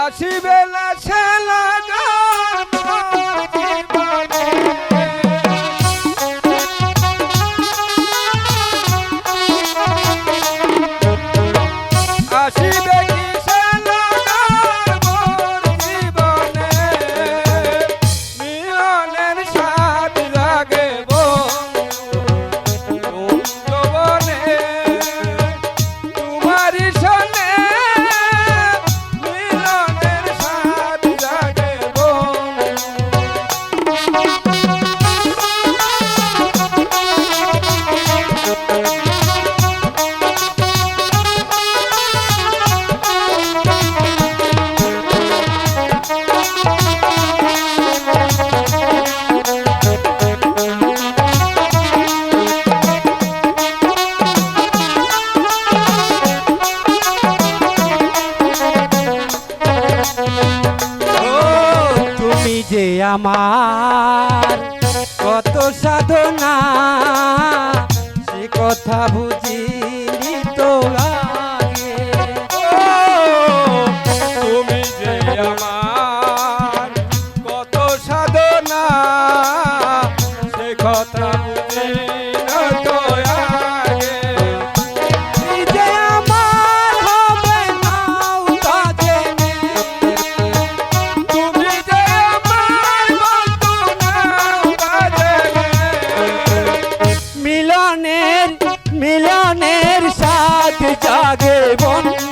আসিবে না ছেলা আমার। কত সাধনা সে কথা বুঝি তো তুমি যে আমার কত সাধনা সে কথা মিলনের মিলনের সাথ জাগে বন্ধু